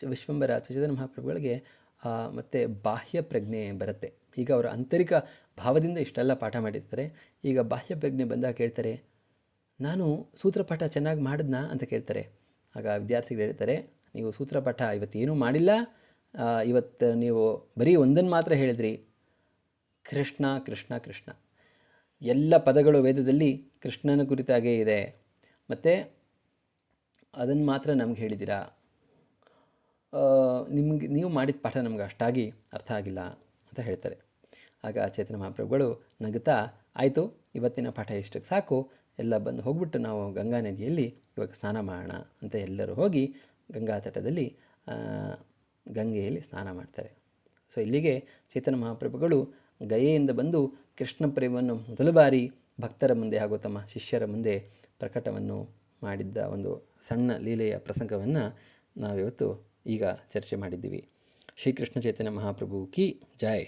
ವಿಶ್ವಂಬರ ಚೈತನ್ಯ ಮಹಾಪ್ರಭುಗಳಿಗೆ ಮತ್ತೆ ಬಾಹ್ಯ ಪ್ರಜ್ಞೆ ಬರುತ್ತೆ. ಈಗ ಅವರು ಆಂತರಿಕ ಭಾವದಿಂದ ಇಷ್ಟೆಲ್ಲ ಪಾಠ ಮಾಡಿರ್ತಾರೆ. ಈಗ ಬಾಹ್ಯ ಪ್ರಜ್ಞೆ ಬಂದಾಗ ಕೇಳ್ತಾರೆ ನಾನು ಸೂತ್ರಪಾಠ ಚೆನ್ನಾಗಿ ಮಾಡಿದ್ನಾ ಅಂತ ಕೇಳ್ತಾರೆ. ಆಗ ವಿದ್ಯಾರ್ಥಿಗಳು ಹೇಳ್ತಾರೆ, ನೀವು ಸೂತ್ರಪಾಠ ಇವತ್ತು ಏನೂ ಮಾಡಿಲ್ಲ ಇವತ್ತು ನೀವು ಬರೀ ಒಂದನ್ನು ಮಾತ್ರ ಹೇಳಿದ್ರಿ. ಕೃಷ್ಣ ಕೃಷ್ಣ ಕೃಷ್ಣ. ಎಲ್ಲ ಪದಗಳು ವೇದದಲ್ಲಿ ಕೃಷ್ಣನ ಕುರಿತಾಗೇ ಇದೆ. ಮತ್ತು ಅದನ್ನು ಮಾತ್ರ ನಮ್ಗೆ ಹೇಳಿದ್ದೀರಾ? ನಿಮ್ಗೆ ನೀವು ಮಾಡಿದ ಪಾಠ ನಮ್ಗೆ ಅಷ್ಟಾಗಿ ಅರ್ಥ ಆಗಿಲ್ಲ ಅಂತ ಹೇಳ್ತಾರೆ. ಆಗ ಚೇತನ ಮಹಾಪ್ರಭುಗಳು ನಗುತ್ತಾ, ಆಯಿತು, ಇವತ್ತಿನ ಪಾಠ ಇಷ್ಟಕ್ಕೆ ಸಾಕು. ಎಲ್ಲ ಬಂದು ಹೋಗ್ಬಿಟ್ಟು ನಾವು ಗಂಗಾ ನದಿಯಲ್ಲಿ ಇವಾಗ ಸ್ನಾನ ಮಾಡೋಣ ಅಂತ ಎಲ್ಲರೂ ಹೋಗಿ ಗಂಗಾ ತಟದಲ್ಲಿ ಗಂಗೆಯಲ್ಲಿ ಸ್ನಾನ ಮಾಡ್ತಾರೆ. ಸೊ ಇಲ್ಲಿಗೆ ಚೇತನ ಮಹಾಪ್ರಭುಗಳು ಗಯೆಯಿಂದ ಬಂದು ಕೃಷ್ಣ ಪ್ರೇಮವನ್ನು ಮೊದಲ ಬಾರಿ ಭಕ್ತರ ಮುಂದೆ ಹಾಗೂ ತಮ್ಮ ಶಿಷ್ಯರ ಮುಂದೆ ಪ್ರಕಟವನ್ನು ಮಾಡಿದ್ದ ಒಂದು ಸಣ್ಣ ಲೀಲೆಯ ಪ್ರಸಂಗವನ್ನು ನಾವಿವತ್ತು ಈಗ ಚರ್ಚೆ ಮಾಡಿದ್ದೀವಿ. ಶ್ರೀಕೃಷ್ಣ ಚೈತನ್ಯ ಮಹಾಪ್ರಭು ಕಿ ಜೈ.